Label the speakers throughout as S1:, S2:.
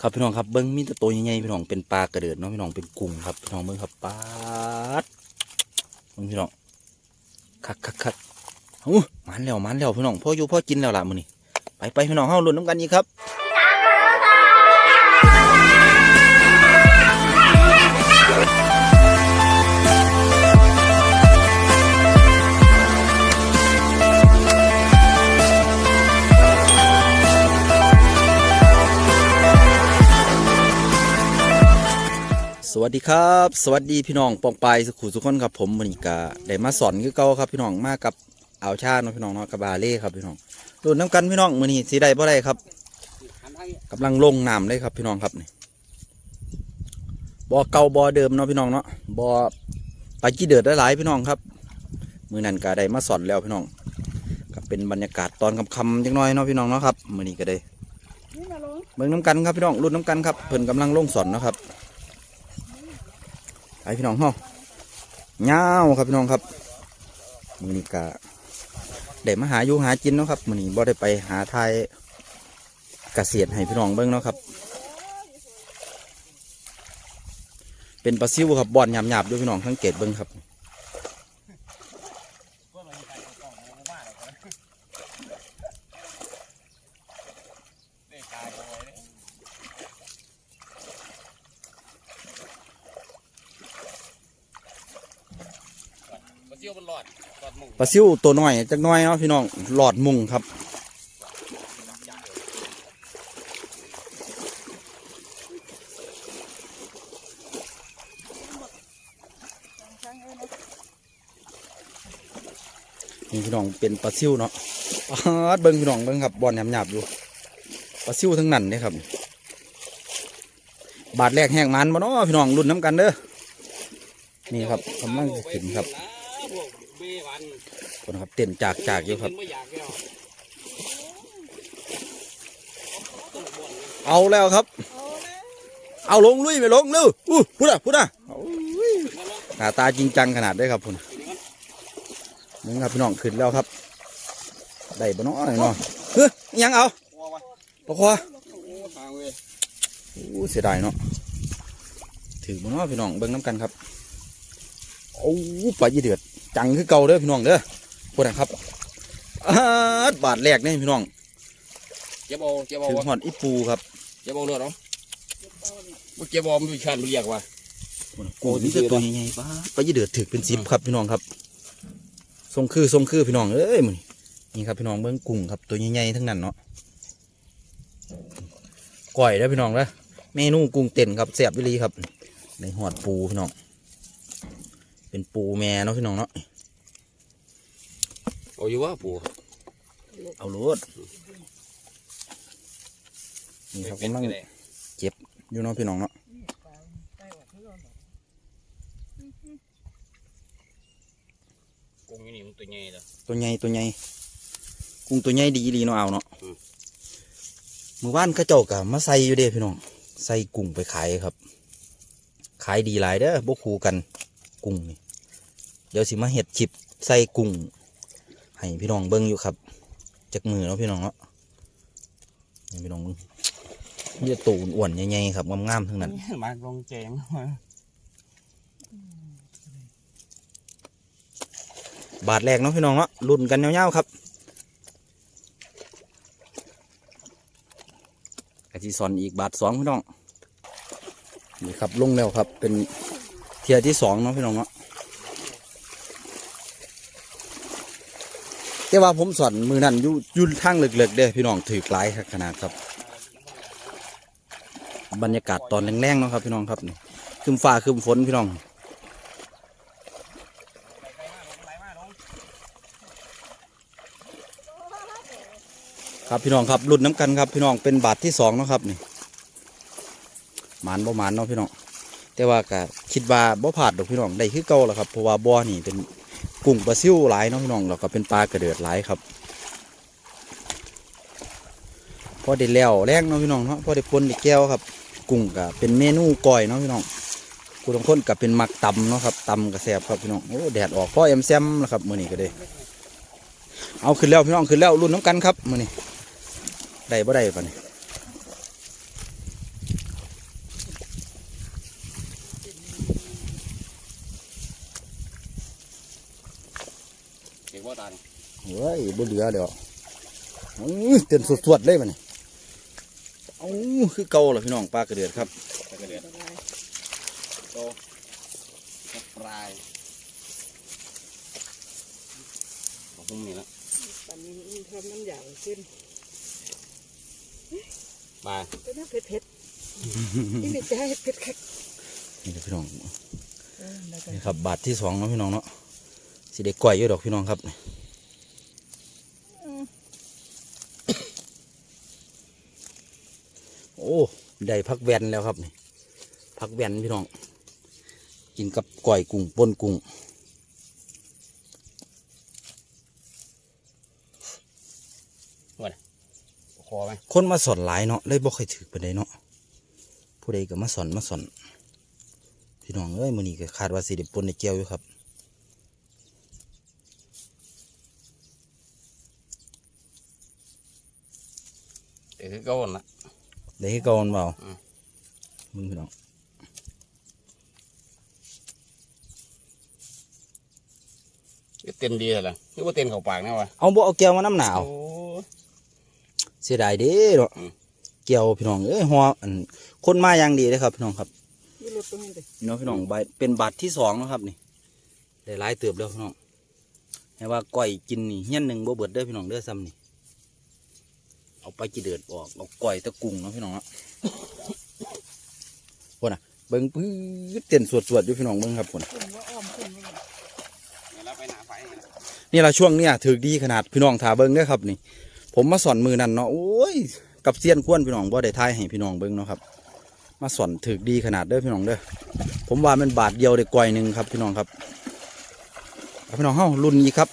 S1: ครับพี่น้องครับเบิ้งมีแต่ตัวใหญ่ๆพี่น้องเป็นปลากระเดิดเนาะพี่น้องเป็นกุ้งครับพี่น้องเบิ้งครับปลาดเบิ้งพี่น้องคักคักคักโอ้มันแล้วมันแล้วพี่น้องพ่ออยู่พ่อกินแล้วล่ะมื้อนี้ไปไปพี่น้องเฮาลุ้นน้ำกันอีกครับ สวัสดีครับ สวัสดีพี่น้องปองปายสุขุสุขคนครับผมมื้อนี้ก็ได้มาสอนคือเก่าครับพี่น้องมากับอาวชาเนาะพี่น้องเนาะกับบาเล่ครับพี่น้องลุ้นน้ำกันพี่น้องมือนี้สิได้บ่ได้ครับกำลังลงน้ำเลยครับพี่น้องครับนี่บ่อเก่าบ่อเดิมเนาะพี่น้องเนาะบ่อปลาจีเดือดหลายพี่น้องครับ มือนั้นก็ได้มาสอนแล้วพี่น้องก็เป็นบรรยากาศตอนคำๆจังน้อยเนาะพี่น้องเนาะครับมือนี้ก็ได้
S2: นี่มาลง
S1: เบิ่งน้ำกันครับพี่น้องรุ่นน้ำกันครับเพิ่นกำลังลงสอนเนาะครับ พี่น้องเฮาเงาครับพี่น้องครับมือนี้กะได้มาหาอยู่หากินเนาะครับมือนี้บ่ได้ไปหาทายเกษตรให้พี่น้องเบิ้งเนาะครับ เป็นปลาซิวครับบอนหยาบๆด้วยพี่น้องสังเกตเบิ้งครับ
S3: มาเที่ยวมันหลอดหลอดมุง
S1: ปลาซิวตัวน้อยจักน้อยเนาะพี่น้องหลอดมุงครับ
S2: นี่
S1: พี่น้องเป็นปลาซิวเนาะปาเบิ้งพี่น้องเบิ้งครับบอลหยาบๆอยู่ปลาซิวทั้งนั้นเนี่ยครับ บาทแรกแห้งมันมาเนาะพี่น้องรุ่นน้ำกันเด้อนี่ครับกำลังจะขึ้นครับ คนครับเต้นจากจากอยู่ครับ เอาแล้วครับ
S2: เอาล
S1: งลุยไปลงเร็วอู้พูดอะพูดอะหน้าตาจริงจังขนาดได้ครับคุณมึงครับพี่น้องขึ้นแล้วครับ ได้บ่เนาะเนาะเฮ้ยยังเอา
S3: วัววะ
S1: ปะควา
S3: โอ้ทางเว้ย
S1: โอ้เสียดายเนาะถือบ่เนาะพี่น้องเบิ่งน้ำกันครับโอ้ปลายี่เดือดจังคือเก่าเด้อพี่น้องเด้อ พูดนะครับอาดบาทแรกนี่พี่น้อง
S3: เจ็บเอาเจ็บเอา
S1: ถึง
S3: วะ
S1: หอดอีปูครับ
S3: เจ็บเอาเลือดเนาะเมื่อเจ็บเอามันมีชันมันเรียกว่า
S1: โอ้นี่จะตัวใหญ่ๆป้าปลายี่เดือดถึกเป็นสิบครับพี่น้องครับทรงคือทรงคือพี่น้องเอ้ยมึงนี่ครับพี่น้องเบิ่งกุ้งครับตัวใหญ่ๆทั้งนั้นเนาะก่อยแล้วพี่น้องเด้อเมนูกุ้งเต้นครับแซ่บวิลีครับในหอดปูพี่น้องเป็นปูแม่เนาะพี่น้องเนาะ
S3: เอาอยู่ว่าปู่
S1: เอาโลดนี่ครับกำลังอยู่เนาะพี่น้องเนาะ
S3: กงอยู่นี่มันตัวใหญ่เลย
S1: ตัวใหญ่ตัวใหญ่กุ้งตัวใหญ่ดีดีเนาะเอาเนาะ
S3: อืม
S1: เมื่อวานเข้าเจ้ากะมาใส่อยู่เด้พี่น้องใส่กุ้งไปขายครับ ขายดีหลายเด้อบ่คูกันกุ้งนี่เดี๋ยวสิมาเห็ดชิปใส่กุ้ง ให้พี่น้องเบิ่งอยู่ครับจากมือเนาะพี่น้องเนาะนี่พี่น้องเบิ่งนี่ตูนอ้วนๆใหญ่ๆครับงามๆทั้งนั้น
S3: มาลงแจง
S1: บาทแรกเนาะพี่น้องเนาะรุ่นกันยาวๆครับกะทิสอนอีกบาทสองพี่น้องนี่ครับลงแล้วครับเป็นเทียร์ที่สองเนาะพี่น้องเนาะ แต่ว่าผมสอนมือนั่นยู่ยุ่ทางเลึกๆเด้พี่น้องถือกหลายขนาดครับ บรรยากาศตอนแรงๆเนาะครับ พี่น้องครับนี่คืมฟ้าคืมฝนพี่น้องครับพี่น้องครับรุ่นน้ำกันครับพี่น้องเป็นบาทที่สองเนาะครับนี่หมานบ่หมานเนาะพี่น้องแต่ว่าก็คิดว่าบ่ผาดดอกพี่น้องได้คือเก่าแหละครับเพราะว่าบ่อนี่เป็น กุ้งปลาซิ่วหลายเนาะพี่น้องแล้วก็เป็นปลากระเดือดหลายครับพอได้แล้วแรงเนาะพี่น้องเนาะพอได้ปนได้แก้วครับ กุ้งก็เป็นเมนูก้อยเนาะพี่น้องกูทุกคนก็เป็นมักตำเนาะครับตำกระแสบครับพี่น้องโอ้แดดออกพ่อเอ็มแซมแล้วครับมือนี้ก็ได้เอาขึ้นแล้วพี่น้องขึ้นแล้วรุ่นน้ำกันครับมือนี้ได้บ่ได้ปะเนี่ย บ่เหลือเดี๋ยวอื้อเต้นสวดๆเลยมันเอ้าคือเก่าเหรอพี่น้องปลากระเดือดครับ
S3: ตะกระเดือดโตกระปลายของพวกนี้ละ
S2: ปันนี้มีทำน้ำอย่างขึ้น
S3: มา
S2: ก็น่าเผ็ดเผ็ดๆนี่จะให้เผ็ดแค่
S1: นี่เด้อพี่น้อง
S2: เออได้กัน
S1: นี่ครับบาทที่สองเนาะพี่น้องเนาะสิได้ก่อยอยู่ดอกพี่น้องครับโอ้ ได้พักแวนแล้วครับนี่พักแวนพี่น้อง กินกับก่อยกุ้งป่นกุ้ง
S3: คอไหม
S1: คนมาสอนหลายเนาะเลยบ่ค่อยถือปานใดเนาะผู้ใดก็มาสอนมาสอนพี่น้องเอ้ยมื้อนี้ก็คาดว่าสิได้ปนได้เจียวอยู่ครับ
S3: เดี๋ยวคือเก้าหั่นละ
S1: ได้ให้ก่อนเปล่า
S3: อืม
S1: มึงพี่น้อง
S3: ก็เต็มดีเลยล่ะคือว่าเต็มเข้าปากนะวะ
S1: เอาบ่เอาแก้วมาน้ำหนาว
S3: โอ้ย
S1: เสียดายเด้เนาะ
S3: อืม
S1: เกี่ยวพี่น้องเอ้ยหัวอันคนมาอย่างดีเลยครับพี่น้องครับ
S2: นี่รถตรงนี้เลย
S1: พี่น้องพี่น้องใบเป็นบาทที่สองเนาะครับนี่ได้หลายเติบแล้วพี่น้องให้ว่าก้อยกินนี่เฮี้ยนหนึ่งบ่เบิดเด้อพี่น้องเด้อซ้ำนี่ เอาไปจีเดือดออกเอาก้อยตะกุ้งเนาะพี่น้องเนาะพนน่ะเบิ่งปื้ดเต้นสวดๆอยู่พี่น้องเบิ่งครับพนน่ะ
S2: ขึ้นว่าอ้อมขึ้นว่า
S3: เดี๋ยวเราไปหนาไฟนี่ล่ะ
S1: นี่ละช่วงเนี้ยถือดีขนาดพี่น้องถาเบิ่งเด้อครับนี่ ผมมาสอนมือนั่นเนาะโอ้ยกับเซียนควนพี่น้องบ่ได้ทายให้พี่น้องเบิ่งเนาะครับ มาสอนถือดีขนาดเด้อพี่น้องเด้อผมว่ามันบาทเดียวได้ก้อยหนึ่งครับ พี่น้องครับเอาพี่น้องเฮารุ่นนี้ครับ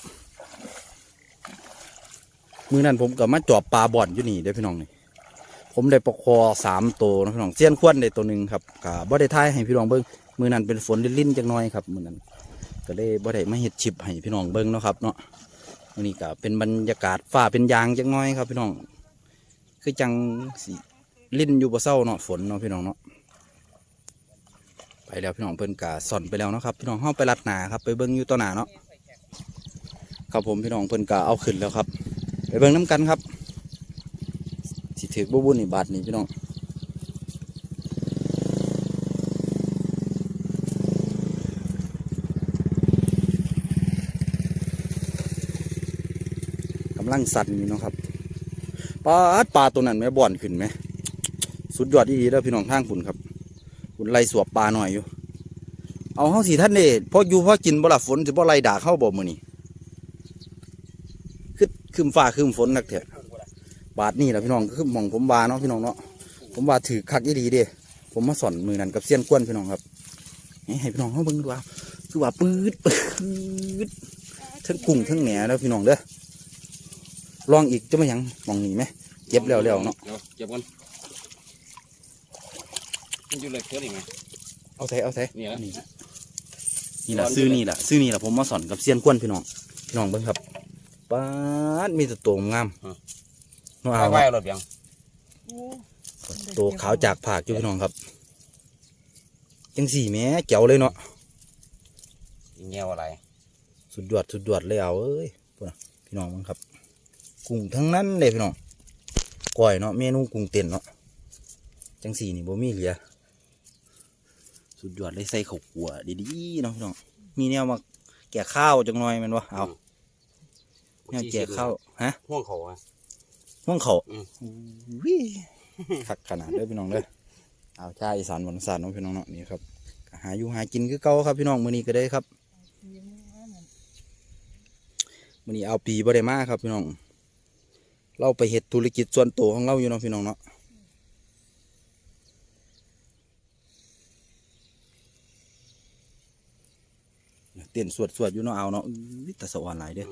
S1: มือนั้นผมก็มาจอบปลาบ่อนอยู่นี่เด้พี่น้องนี่ผมได้ปลาคอสามตัวนะพี่น้องเซียนควนได้ตัวหนึ่งครับก็บ่ได้ทายให้พี่น้องเบิ่งมือนั้นเป็นฝนลิ้นๆจักหน่อยครับมือนั้นก็เลยบ่ได้มาเฮ็ดชิปให้พี่น้องเบิ่งเนาะครับเนาะวันนี้ก็เป็นบรรยากาศฟ้าเป็นยางจักหน่อยครับพี่น้อง คือจังสิลิ้นอยู่บ่เศร้าเนาะฝนเนาะพี่น้องเนาะไปแล้วพี่น้องเพิ่นกะสอนไปแล้วเนาะครับพี่น้องเฮาไปรัดหนาครับไปเบิ่งอยู่ต่อหนาเนาะครับผมพี่น้องเพิ่นกะเอาขึ้นแล้วครับ ไปเบิ่งน้ำกันครับ สิถือบ่บุญนี่บาทนี่พี่น้องกำลังสั่นอยู่นะครับปลาปลาตัวนั้นแม่บ่อนขึ้นไหม สุดยอดดีๆแล้วพี่น้องทางคุณครับ คุณไล่สวบปลาหน่อยอยู่ เอาเฮาสิท่านเด้พออยู่พอกินบ่ล่ะฝนสิบ่ไล่ด่าเข้าบ่มือนี้ คือคืมฟ้าคืมฝนนักเถอะบาทนี่แหละพี่น้องคือหมองผมวาเนาะพี่น้องเนาะผมว่าถือคักยี่ดีเด้ผมมาสอนมือนั้นกับเซียนกวนพี่น้องครับนี่ให้พี่น้องเขาเบิ่งดูว่าคือว่าปื๊ดปื๊ดทั้งกุ้งทั้งแหนแล้วพี่น้องเด้อลองอีกจะไม่ยังมองนี่ไหมเก็บแล้วแล้วเนาะ
S3: ดี๋ยวเก็บกันมันอยู่เลยเพื่อนอีกไหม
S1: เอาใส่เอาใส่
S3: นี่ละ
S1: นี่นี่แหละซื้อนี่แหละซื้อนี่แหละผมมาสอนกับเซียนกวนพี่น้องพี่น้องเบิ่งครับ ป๊าดมีแต่ตัวงามเนาะ
S3: ไป
S1: เอา
S3: ไหว
S1: เนาะ
S3: รถเบียง
S2: โอ้
S1: ตัวขาวจากผากอยู่พี่น้องครับ จังสี่แหม่เจ๋วเลยเนาะ
S3: อีเงี้ยวอะไร
S1: สุดยอดสุดยอดเลยเอาเอ้ยพวกน่ะพี่น้องมั้งครับกุ้งทั้งนั้นเลยพี่น้องก้อยเนาะเมนูกุ้งเต้นเนาะจังสี่นี่บ่มีเหลือสุดยอดเลยใส่ข้าวคั่วดีๆเนาะพี่น้องมีแนวมาแก่ข้าวจังหน่อยแมันวะเอา แนวแก่ข้าวฮะ
S3: ห่วงเขาอะ
S1: ห้องเขา
S3: อืม
S1: วิคักขนาดเด้อพี่น้องเด้อเอาชาอีสานวันสานเนาะพี่น้องเนาะนี่ครับก็หาอยู่หากินคือเก่าครับพี่น้องมื้อนี้ก็ได้ครับมื่อนี้เอาปีบ่ได้มาครับพี่น้อง เราไปเฮ็ดธุรกิจส่วนตัวของเราอยู่เนาะพี่น้องเนาะเต้นสวดสวดๆอยู่เนาะเอาเนาะอื้อแต่สวรรค์หลายเด้อ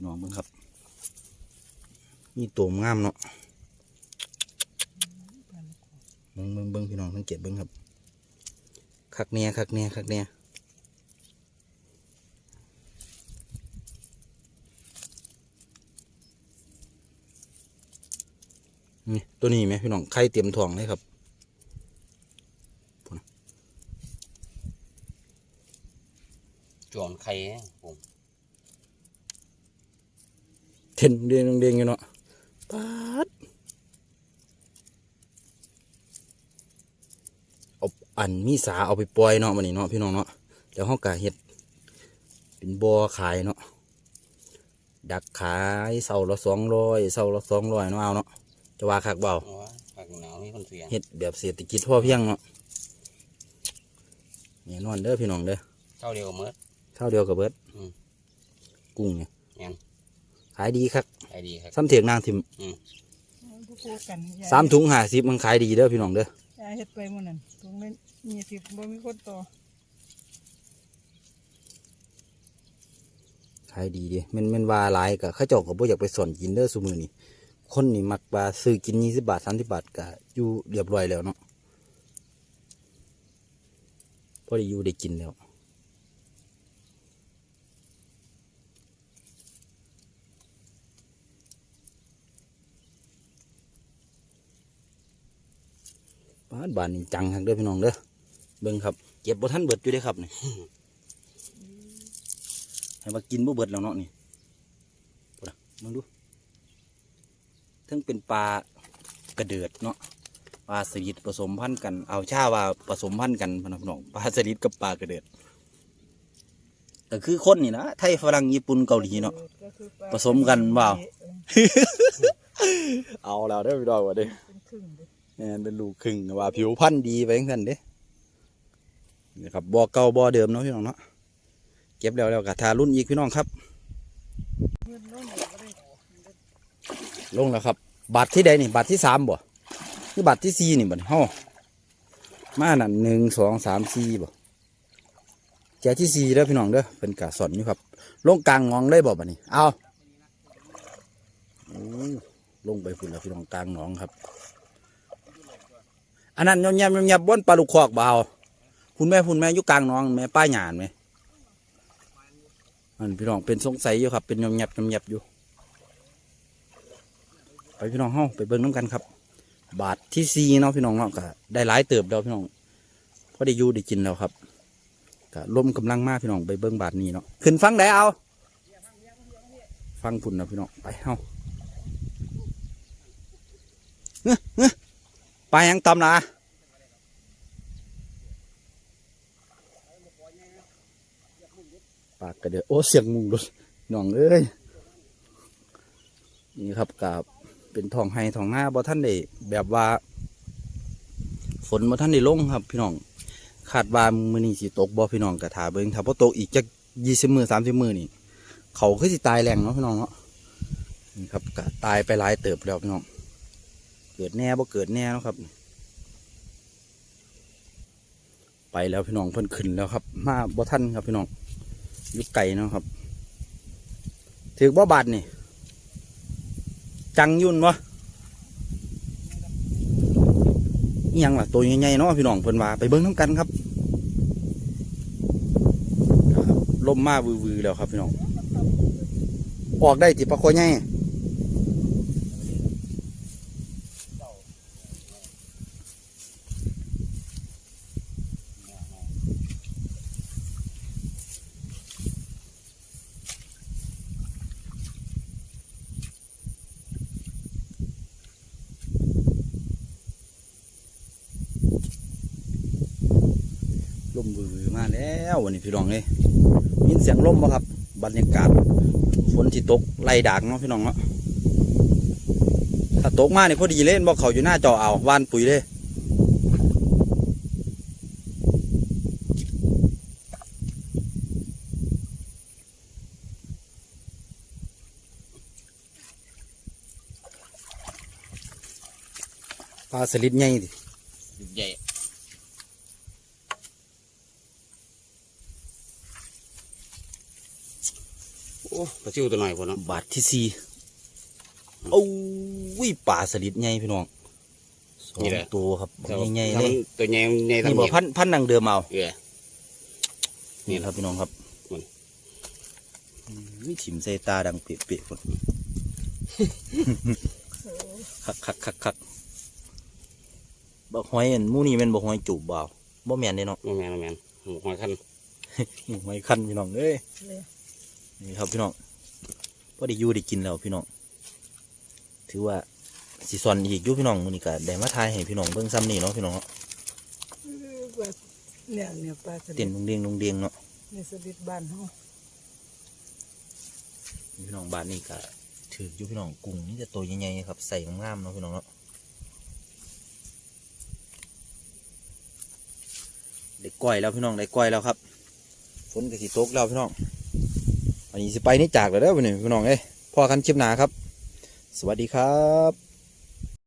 S1: พี่น้องเบิ่งครับมีตัวงามเนาะเบิ่งเบิ่งเบิ่งพี่น้องสังเกตเบิ่งครับคักเนียคักเนียคักเนียนี่ตัวนี้ไหมพี่น้องไข่เตรียมทองเลยครับ
S3: จวนไข่ผม
S1: เต้นเด้งเด้งอยู่เนาะปาดเอาอันมีสาเอาไปปล่อยเนาะมันนี่เนาะพี่น้องเนาะแล้วห้องกะเห็ด เป็นบ่อขายเนาะดักขายเสาละสองร้อยเสาละสองร้อยเนาะเอาเนาะจะว่าคักเบา
S3: อ๋อผักหนาวมีคนเสียง
S1: เห็ดแบบเศรษฐกิจพอเพียงเนาะเนี่ยนอนเด้อพี่น้องเด้อ
S3: เท่าเดียวกับเมื่อ
S1: เท่าเดียวกับเบิด
S3: อืม
S1: กุ้งเนี่ย
S3: แม่น
S1: ขายดีครับ
S3: ไอดีครับ
S1: ซ้ำเถียงนางทิม
S2: ผู้คู่กันยย
S1: สามถุงห้าสิบมันขายดีเด้อพี่น้องเด้อยา
S2: ยเฮ็ดไปหมื้อนั้นตรงนั้นมีสิบบ่มีคนต่อ
S1: ขายดีเดิมันมันว่าหลายกะข้าเจ้าก็บ่อยากไปสอนกินเด้อซุมือนี่คนนี่มักว่าซื้อกินยี่สิบบาทสามสิบบาทกะอยู่เรียบร้อยแล้วเนาะพอได้อยู่ได้กินแล้ว บ้านบ้านนี่จังครับเด้อพี่น้องเด้อเบิ่งครับเก็บบ่ทันเบิดอยู่เด้ครับนี่ให้มากินบ่เบิดแล้วเนาะนี่พูดนะมึงดูทั้งเป็นปลากระเดือดเนาะปลาสลิดผสมพันธุ์กัน เอาชาว่าผสมพันธุ์กันพี่น้องปลาสลิดกับปลากระเดือดก็คือคนนี่นะไทยฝรั่งญี่ปุ่นเกาหลีเนาะผสมกันเปล่าเอาแล้วเด้อพี่น้องว่าเด้
S2: นครึ่เด้อ
S1: แม่นเป็นลูกครึ่งว่า ผิวพันธุ์ดีไปจังซั่นเด้นี่ครับบ่อเก่าบ่อเดิมเนาะพี่น้องเนาะเก็บแล้วแล้วก็ทารุ่นอีกพี่น้องครับ ลงแล้วครับ บัตรที่ใดนี่บัตรที่สามบ่คือบัตรที่สี่นี่บ่นี่เฮามานั่นหนึ่งสองสามสี่บ่แจกที่สี่เด้อพี่น้องเด้อเป็นกาสอนอยู่ครับ ลงกลางหนองได้บ่บัดนี้ เอาลงไปพุ่นแล้วพี่น้องกลางหนองครับ อันนั้นยำยำยำยำบนปลาลูกคอกเบเอาคุณแม่คุณแม่อยู่กลางหนองแม่ป้าหยานไหมอันพี่น้องเป็นสงสัยอยู่ครับ เป็นยำยำยำยำอยู่ ไปพี่น้องเฮ้าไปเบิ่งน้ำกันครับ บาทที่ซีเนาะพี่น้องเนาะก็ได้หลายเติบแล้วพี่น้องพอได้ยูได้กินแล้วครับก็ลมกำลังมากพี่น้องไปเบิ่งบาทนี้เนาะขึ้นฟังได้เอา ฟังพุ่นนะพี่น้องไปเฮ้า ไปยังตำนะปากกระเดือโอ้เสียงมุงดุน้องเอ้ยนี่ครับกับเป็นทองไห้ทองหน้าบ่ท่านได้แบบว่า ฝนบ่ท่านได้ลงครับ พี่น้องคาดว่ามือนี้สิตกบ่พี่น้องกะถาเบิ่งถ้าบ่ตกอีกจัก20มื้อ30มื้อนี่เขาคือสิตายแรงเนาะพี่น้องเนาะนี่ครับกะตายไปหลายเติบแล้วพี่น้อง กิดแน่บ่เกิดแน่นะครับ ไปแล้วพี่น้องเพิ่นขึ้นแล้วครับ มาบ่ทันครับพี่น้องยู่ไกลเนาะครับถือบ่บาดนี่ จังยุ่นวะยังล่ะตัวใหญ่ๆเนาะพี่น้องเพิ่นว่าไปเบิ่งน้ำกันครับครับลมมาวือๆแล้วครับพี่น้อง ออกได้ติปลาคใหญ่ มวือมาแล้ววันนี้พี่น้องเอ้ยยินเสียงลมบ่ครับ บรรยากาศฝนที่ตกไล่ดากเนาะพี่น้องเนาะถ้าตกมาเนี่ยพอดีเล่นบอกเขาอยู่หน้าจอเอาวานปุ๋ยเลยปลาสลิดใหญ่ดิ
S3: ใหญ่โอ้ ปลาซิวตัวหน่อยพอเนาะ
S1: บาทที่สี่โอ้ยปลาสลิดใหญ่พี่น้องสองตัวครับใหญ่ๆเลย
S3: ตัวใหญ่ใหญ่
S1: นี่บอกพันพันนังเดิมเอา
S3: เออ
S1: นี่ครับพี่น้องครับ
S3: มัน
S1: วิถิมใส่ตาดังเปียกๆคนคักคักคักคักบอกหอยอันหมูนี่เป็นบอกหอยจูบเบาบ่แม่นเด้เนาะ
S3: โมแมนโมแมนหมูหอยคัน
S1: นี่หอยคันพี่น้องเอ้ย
S2: เลย
S1: นี่ครับพี่น้อง พอได้อยู่ได้กินแล้วพี่น้อง ถือว่าสิสอนอีกอยู่พี่น้องมื้อนี้ก็ได้มาทายให้พี่น้องเบิ่งซ้ำนี่เนาะพี่น้องเนาะ
S2: เออว่าเนี่ยเนี่ยปลาส
S1: เต้
S2: ลิ
S1: น
S2: ด
S1: ลงเดียงลงเดียงเนาะ
S2: เนี่ยสลิดบ้านเฮา
S1: พี่น้องบ้านนี้ก็ถืออยู่พี่น้องกุ้งนี่จะตัวใหญ่ๆครับใส่งามๆเนาะพี่น้องเนาะได้ก้อยแล้วพี่น้องได้ก้อยแล้วครับฝนก็สิตกแล้วพี่น้อง อันนี้สิไปนี่จากแล้วเด้อพี่น้องพี่น้องเอ้ยพอกันคลิปหนาครับ สวัสดีครับ